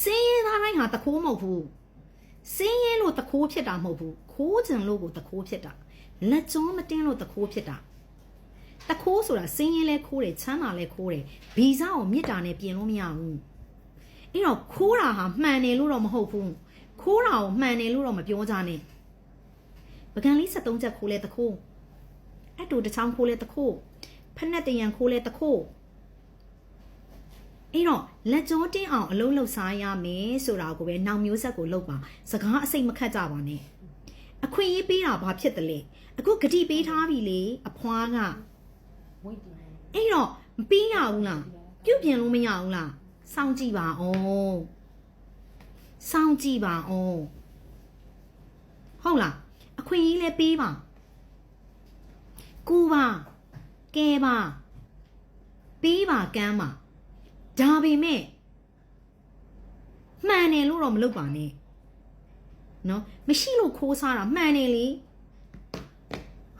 စင်းရဲသားတိုင်းဟာတခိုးမဟုတ်ဘူးစင်းရဲလို့တခိုးဖြစ်တာမဟုတ်ဘူးခိုးကြံလို့ကိုတခိုးဖြစ်တာလက်ကြောမတင်းလို့တခိုးဖြစ်တာတခိုးဆိုတာစင်းရဲလဲခိုးတယ်ချမ်းသာလဲခိုးတယ်ဗီဇကိုမြစ်တာနဲ့ပြင်လို့မရဘူးအဲ့တော့ခိုးတာဟာမှန်တယ်လို့တော့မဟုတ်ဘူးခိုးတာကိုမှန်တယ်လို့တော့မပြောကြနဲ့ပကံလေး73ချက်ခိုးလဲတခိုးအတူတစ်ချောင်းခိုးလဲတခိုးဖက်နဲ့တရံခိုးလဲတခိုး အဲ့တော့လက်ကြောတင်းအောင်အလုံးလုံးစားရမယ်ဆိုတာကိုပဲနောင်မျိုးဆက်ကိုလုပ်ပါစကားအစိတ်မခတ်ကြပါနဲ့အခွင့်အရေးပေးတာဘာဖြစ်တယ်လဲအခုဂတိပေးထားပြီလေအဖွားကအဲ့တော့မပေးရဘူးလားပြုတ်ပြင်လို့မရဘူးလားစောင့်ကြည့်ပါအောင်စောင့်ကြည့်ပါအောင်ဟုတ်လားအခွင့်အရေးလည်းပေးပါကူပါကဲပါပေးပါကမ်းပါ ဒါပေမဲ့မှန်တယ်လို့တော့မလုပ်ပါနဲ့နော်မရှိလို့ခိုးစားတာမှန်တယ်လေ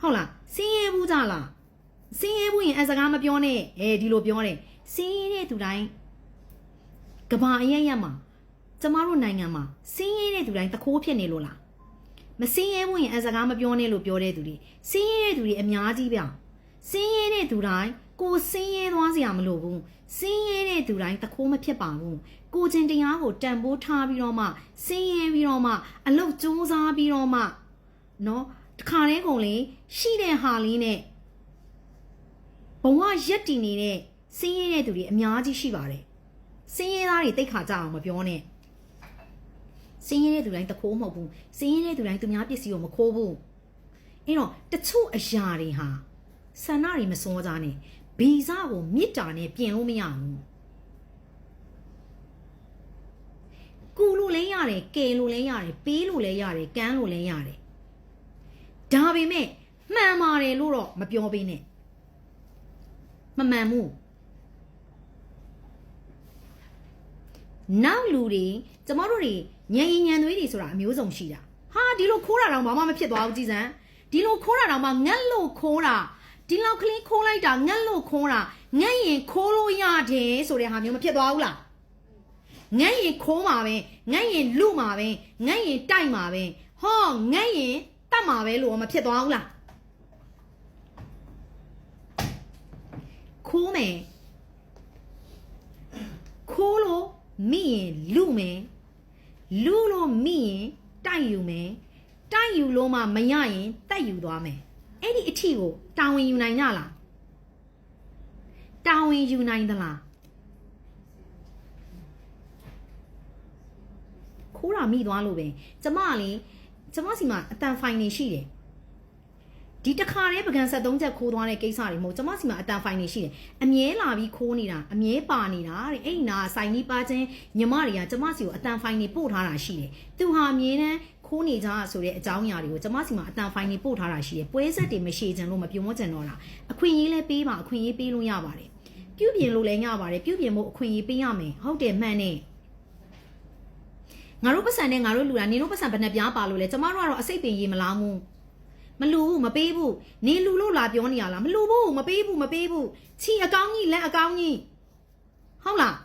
ဟုတ်လားစင်းရဲဘူးကြလားစင်းရဲဘူးရင်အစကားမပြောနဲ့အဲဒီလိုပြောတယ်စင်းရဲတဲ့သူတိုင်းကဘာအရက်ရက်မှာကျမတို့နိုင်ငံမှာစင်းရဲတဲ့သူတိုင်းတခိုးဖြစ်နေလို့လားမစင်းရဲဘူးရင်အစကားမပြောနဲ့လို့ပြောတဲ့သူတွေစင်းရဲတဲ့သူတွေအများကြီးဗျစင်းရဲတဲ့သူတိုင်း ကိုစင်းရဲသွားစရာမလိုဘူးစင်းရဲတဲ့သူတိုင်းတခိုးမဖြစ်ပါဘူးကိုချင်းတရားကိုတန်ဖိုးထားပြီးတော့မှစင်းရဲပြီးတော့မှအလုတ်စူးစားပြီးတော့မှနော်တခါတည်းကုန်လေရှိတဲ့ဟာလေးနဲ့ဘဝရက်တည်နေတဲ့စင်းရဲတဲ့သူတွေအများကြီးရှိပါတယ်စင်းရဲသားတွေတိတ်ခါကြအောင်မပြောနဲ့စင်းရဲတဲ့သူတိုင်းတခိုးမဟုတ်ဘူးစင်းရဲတဲ့သူတိုင်းသူများပစ္စည်းကိုမခိုးဘူးအဲ့တော့တချို့အရာတွေဟာဆန္ဒတွေမစောကြနဲ့ ဗီဇကိုမြစ်တာနဲ့ပြင်လို့မရဘူးကူလို့လည်းရတယ်ကယ်လို့လည်းရတယ်ပေးလို့လည်းရတယ်ကမ်းလို့လည်းရတယ်ဒါပေမဲ့မှန်ပါတယ်လို့တော့မပြောပေးနဲ့မမှန်ဘူးနောက်လူတွေကျမတို့တွေညံရင်ညံသွေးတွေဆိုတာအမျိုးစုံရှိတာဟာဒီလိုခိုးတာတော့ဘာမှမဖြစ်သွားဘူးကြည်စံဒီလိုခိုးတာတော့မှငတ်လို့ခိုးတာ ဒီလောက်ကလေးခိုးလိုက်တာငတ်လို့ခိုးတာငတ်ရင်ခိုးလို့ရတယ်ဆိုတဲ့ဟာမျိုးမဖြစ်သွားဘူးလားငတ်ရင်ခိုးမှာပဲငတ်ရင်လူမှာပဲငတ်ရင်တိုက်မှာပဲဟောငတ်ရင်တတ်မှာပဲလို့မဖြစ်သွားဘူးလားခိုးမယ်ခိုးလို့မိရင်လူမယ်လူလို့မိရင်တိုက်ယူမယ်တိုက်ယူလို့မှမရရင်တက်ယူသွားမယ် အဲ့ဒီအထီကိုတာဝန်ယူနိုင်ကြလားတာဝန်ယူနိုင်သလားခိုးတာမိသွားလို့ပဲကျမကလေကျမစီမှာအတန်ဖိုင်နေရှိတယ်ဒီတစ်ခါတည်းပကံ73ချက်ခိုးသွားတဲ့ကိစ္စတွေမဟုတ်ကျမစီမှာအတန်ဖိုင်နေရှိတယ်အမြဲလာပြီးခိုးနေတာအမြဲပါနေတာတဲ့အဲ့ဒီနာဆိုင်ကြီးပါချင်းညီမတွေကကျမစီကိုအတန်ဖိုင်နေပို့ထားတာရှိတယ်သူဟာအမြဲတမ်း ခိုးနေကြဆိုတဲ့အကြောင်းအရာတွေကိုကျမစီမှာအတန်ဖိုင်နေပို့ထားတာရှိတယ်ပွဲဆက်တွေမရှိချင်လို့မပြုံးမချင်တော့တာအခွင့်အရေးလဲပေးပါအခွင့်အရေးပေးလို့ရပါတယ်ပြုပြင်လို့လည်းရပါတယ်ပြုပြင်ဖို့အခွင့်အရေးပေးရမယ်ဟုတ်တယ်မှန်တယ်ငါတို့ပတ်စံနဲ့ငါတို့လူတာနင်တို့ပတ်စံဘယ်နှပြားပါလို့လဲကျမတို့ကတော့အစိတ်ပင်ရေးမလားဘူးမလူဘူးမပေးဘူးနေလူလို့လာပြောနေရလားမလူဘူးမပေးဘူးမပေးဘူးချီအကောင်းကြီးလက်အကောင်းကြီးဟုတ်လား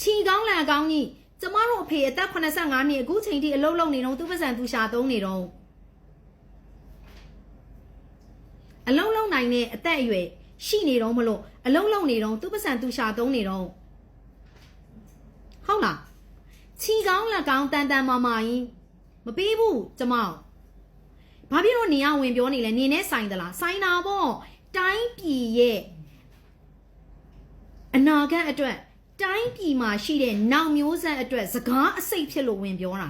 ချီကောင်းလက်အကောင်းကြီး ကျမတို့အဖေအသက်85နှစ်အခုချိန်ထိအလုပ်လုပ်နေတော့သူပတ်စံသူရှာသုံးနေတော့အလုံးလုံးနိုင်တဲ့အသက်အရွယ်ရှိနေတော့မလို့အလုံးလုံးနေတော့သူပတ်စံသူရှာသုံးနေတော့ဟုတ်လားချီကောင်းလက်ကောင်းတန်တန်မာမာကြီးမပေးဘူးကျမတို့ဘာဖြစ်လို့နေရဝင်ပြောနေလဲနေနဲ့ဆိုင်သလားဆိုင်တာပေါ့တိုင်းပြည်ရဲ့အနာဂတ်အတွက် တိုင်းပြည်မှာရှိတဲ့နောက်မျိုးဆက်အတွက်စကားအစိတ်ဖြစ်လို့ဝင်ပြောတာ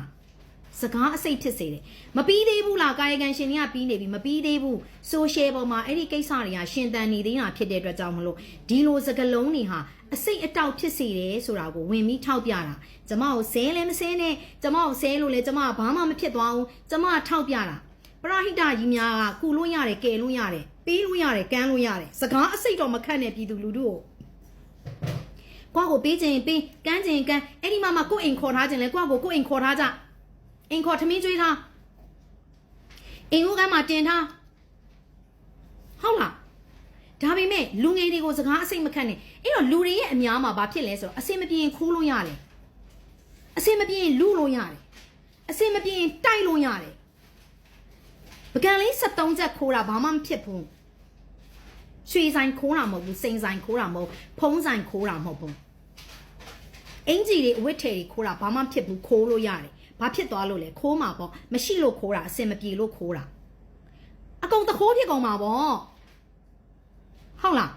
စကားအစိတ်ဖြစ်စေတယ်မပြီးသေးဘူးလားကာယကံရှင်တွေကပြီးနေပြီမပြီးသေးဘူးဆိုရှယ်ပေါ်မှာအဲ့ဒီကိစ္စတွေကရှင်တန်နေသေးတာဖြစ်တဲ့အတွက်ကြောင့်မလို့ဒီလိုစကလုံးတွေဟာအစိတ်အတောက်ဖြစ်စေတယ်ဆိုတာကိုဝင်ပြီးထောက်ပြတာကျမကိုဆဲလဲမဆဲနဲ့ကျမကိုဆဲလို့လဲကျမကဘာမှမဖြစ်သွားဘူးကျမကထောက်ပြတာပရဟိတကြီးများကကုလို့ရတယ်ကယ်လို့ရတယ်ပေးလို့ရတယ်ကမ်းလို့ရတယ်စကားအစိတ်တော့မခတ်နဲ့ပြည်သူလူထုကို ကိုကိုပေးခြင်းပေးကမ်းခြင်းကမ်းအဲ့ဒီမှာမှကိုအိမ်ခေါ်ထားခြင်းလဲကိုကိုကိုအိမ်ခေါ်ထားကြအိမ်ခေါ်ထမင်းကျွေးထားအိမ်ဦးကမ်းမှာတင်ထားဟုတ်လားဒါပေမဲ့လူငယ်တွေကိုစကားအစိတ်မခတ်နဲ့အဲ့တော့လူတွေရဲ့အများမှာဘာဖြစ်လဲဆိုတော့အစင်မပြေရင်ခိုးလို့ရတယ်အစင်မပြေရင်လူလို့ရတယ်အစင်မပြေရင်တိုက်လို့ရတယ်ပကံလေး73ချက်ခိုးတာဘာမှမဖြစ်ဘူး ရွှေဆိုင်ခိုးတာမဟုတ်ဘူးစိန်ဆိုင်ခိုးတာမဟုတ်ဖုံးဆိုင်ခိုးတာမဟုတ်ဘူးအင်ဂျီတွေအဝတ်ထည်တွေခိုးတာဘာမှဖြစ်ဘူးခိုးလို့ရတယ်ဘာဖြစ်သွားလို့လဲခိုးမှာပေါ့မရှိလို့ခိုးတာအစင်မပြေလို့ခိုးတာအကုန်တခိုးဖြစ်ကုန်မှာပေါ့ဟုတ်လား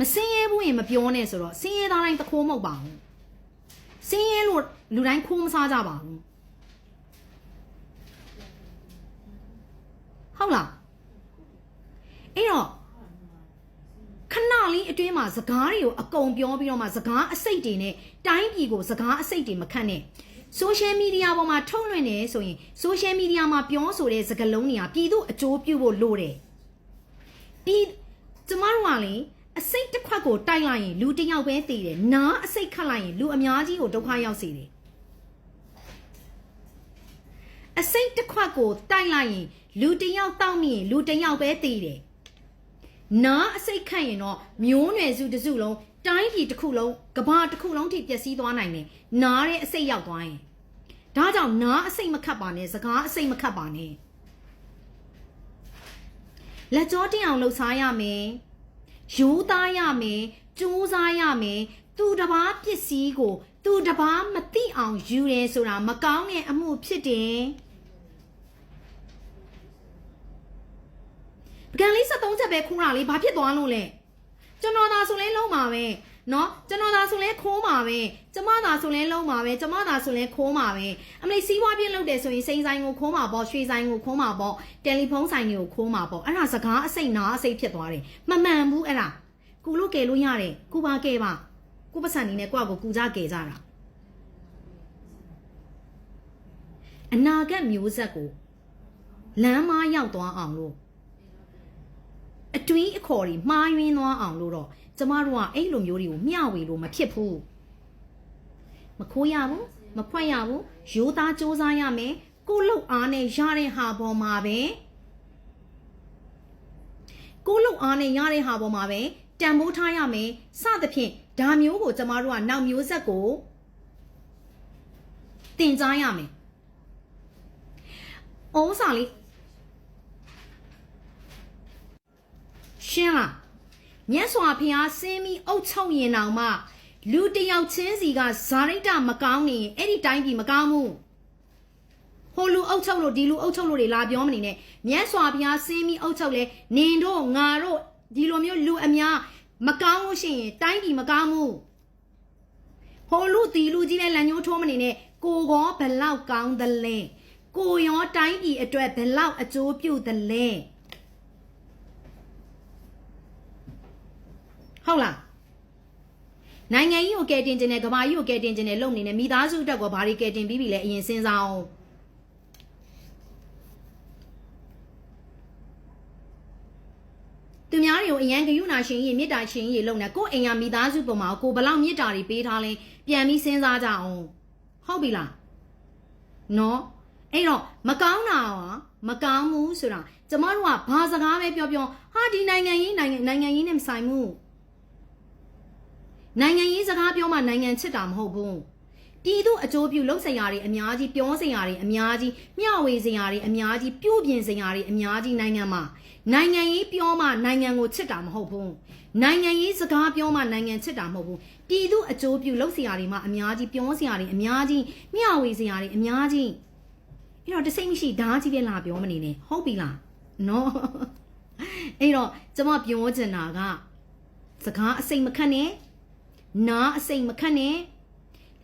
မစင်းရဲဘူးရင်မပြောနဲ့ဆိုတော့စင်းရဲသားတိုင်းတခိုးမဟုတ်ပါဘူးစင်းရဲလို့လူတိုင်းခိုးမစားကြပါဘူးဟုတ်လား အဲ့တော့ခဏလေးအတွင်းမှာစကားတွေကိုအကုန်ပြောပြီးတော့မှစကားအစိတ်တွေနဲ့တိုင်းပြည်ကိုစကားအစိတ်တွေမခတ်နဲ့ social media ပေါ်မှာထုတ်လွှင့်နေဆိုရင် social media မှာပြောဆိုတဲ့စကားလုံးတွေကပြည်သူအကျိုးပြုဖို့လိုတယ်ပြီးကျမတို့ကလေအစိတ်တစ်ခွက်ကိုတိုက်လိုက်ရင်လူတစ်ယောက်ပဲတည်တယ်နားအစိတ်ခတ်လိုက်ရင်လူအများကြီးကိုဒုက္ခရောက်စေတယ်အစိတ်တစ်ခွက်ကိုတိုက်လိုက်ရင်လူတစ်ယောက်တောက်မိရင်လူတစ်ယောက်ပဲတည်တယ် နားအစိတ်ခတ်ရင်တော့မျိုးနွယ်စုတစ်စုလုံးတိုင်းပြည်တစ်ခုလုံးကဘာတစ်ခုလုံးထိပျက်စီးသွားနိုင်တယ်နားတဲ့အစိတ်ရောက်သွားရင်ဒါကြောင့်နားအစိတ်မခတ်ပါနဲ့စကားအစိတ်မခတ်ပါနဲ့လက်ကြောတင်အောင်လှုပ်ရှားရမယ်ရိုးသားရမယ်ကြိုးစားရမယ်သူတစ်ပားပစ္စည်းကို သူတစ်ပားမသိအောင်ယူတယ်ဆိုတာမကောင်းတဲ့အမှုဖြစ်တယ် ပကံလေး73ချက်ပဲခိုးတာလေဘာဖြစ်သွားလို့လဲကျွန်တော်သာဆိုလဲလုံးပါပဲနော်ကျွန်တော်သာဆိုလဲခိုးပါပဲကျမသာဆိုလဲလုံးပါပဲကျမသာဆိုလဲခိုးပါပဲအမလေးစီးပွားပြင်းလုပ်တယ်ဆိုရင်စိန်ဆိုင်ကိုခိုးမှာပေါ့ရွှေဆိုင်ကိုခိုးမှာပေါ့တယ်လီဖုန်းဆိုင်တွေကိုခိုးမှာပေါ့အဲ့ဒါစကားအစိမ့်နာအစိမ့်ဖြစ်သွားတယ်မမှန်ဘူးအဲ့ဒါကူလို့ကယ်လို့ရတယ်ကူပါကယ်ပါကူပစံနေနဲ့ကိုယ့်ကိုကူကြကယ်ကြတာအနာဂတ်မျိုးဆက်ကိုလမ်းမရောက်သွားအောင်လို့ အတွင်းအခေါ်တွေမှားယွင်းသွားအောင်လို့တော့ကျမတို့ကအဲ့လိုမျိုးတွေကိုမျှဝေလို့မဖြစ်ဘူးမခိုးရဘူးမဖွက်ရဘူးရိုးသားစ조사ရမယ်ကိုလုတ်အားနဲ့ရတဲ့ဟာပေါ်မှာပဲကိုလုတ်အားနဲ့ရတဲ့ဟာပေါ်မှာပဲတန်ဖိုးထားရမယ်စသဖြင့်ဒါမျိုးကိုကျမတို့ကနောက်မျိုးဆက်ကိုတင်ကြားရမယ်။အော်စာလေး ရှင်းလားမြတ်စွာဘုရားစင်းပြီးအုတ်ချုပ်ရင်တောင်မှလူတစ်ယောက်ချင်းစီကဇာရိတမကောင်းနေရင်အဲ့ဒီတိုင်းပြည်မကောင်းဘူးဟိုလူအုတ်ချုပ်လို့ဒီလူအုတ်ချုပ်လို့တွေလာပြောမနေနဲ့မြတ်စွာဘုရားစင်းပြီးအုတ်ချုပ်လဲနင်တို့ငါတို့ဒီလိုမျိုးလူအများမကောင်းလို့ရှိရင်တိုင်းပြည်မကောင်းဘူးဟိုလူဒီလူကြီးလဲလန်ညိုးထိုးမနေနဲ့ကိုကောဘလောက်ကောင်းသလဲကိုရောတိုင်းပြည်အတွက်ဘလောက်အကျိုးပြုသလဲ ဟုတ်လားနိုင်ငံကြီးကိုကယ်တင်ခြင်းနဲ့ကမ္ဘာကြီးကိုကယ်တင်ခြင်းနဲ့လုပ်နေတယ်မိသားစုအတွက်ကဘာတွေကယ်တင်ပြီးပြီလဲအရင်စဉ်းစားအောင်သူများတွေကိုအရန်ဂယုဏရှင်ကြီးမေတ္တာရှင်ကြီးလုံနေကိုယ်အိမ်ကမိသားစုပုံမှာကိုဘလောက်မေတ္တာတွေပေးထားလဲပြန်ပြီးစဉ်းစားကြအောင်ဟုတ်ပြီလားနော်အဲ့တော့မကောင်းတာဟာမကောင်းဘူးဆိုတာကျမတို့ကဘာစကားပဲပြောပြောဟာဒီနိုင်ငံရေးနိုင်ငံနိုင်ငံရေးနဲ့မဆိုင်ဘူး နိုင်ငံရေးစကားပြောမှနိုင်ငံချစ်တာမဟုတ်ဘူးပြည်သူအကျိုးပြုလှုပ်စရာတွေအများကြီးပြောစရာတွေအများကြီးမျှဝေစရာတွေအများကြီးပြုပြင်စရာတွေအများကြီးနိုင်ငံမှာနိုင်ငံရေးပြောမှနိုင်ငံကိုချစ်တာမဟုတ်ဘူးနိုင်ငံရေးစကားပြောမှနိုင်ငံချစ်တာမဟုတ်ဘူးပြည်သူအကျိုးပြုလှုပ်စရာတွေမှအများကြီးပြောစရာတွေအများကြီးမျှဝေစရာတွေအများကြီးအဲ့တော့တစိမ့်မရှိဓာကြီးပဲလာပြောမနေနဲ့ဟုတ်ပြီလားနော်အဲ့တော့ကျမပြောချင်တာကစကားအစိမ်မခတ်နဲ့ နားအစိမ်မခတ်နဲ့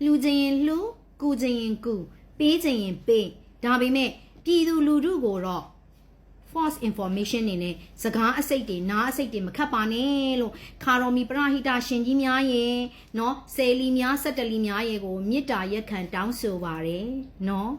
လှူခြင်းရင်လှူကူခြင်းရင်ကူပေးခြင်းရင်ပေးဒါပေမဲ့ပြည်သူလူထုကိုတော့ false information နေနဲ့စကားအစိတ်တွေနားအစိတ်တွေမခတ်ပါနဲ့လို့ခါတော်မီပရဟိတရှင်ကြီးများရဲ့เนาะဆယ်လီများဆက်တလီများရဲ့ကိုမေတ္တာရက်ခံတောင်းဆိုပါရယ်เนาะ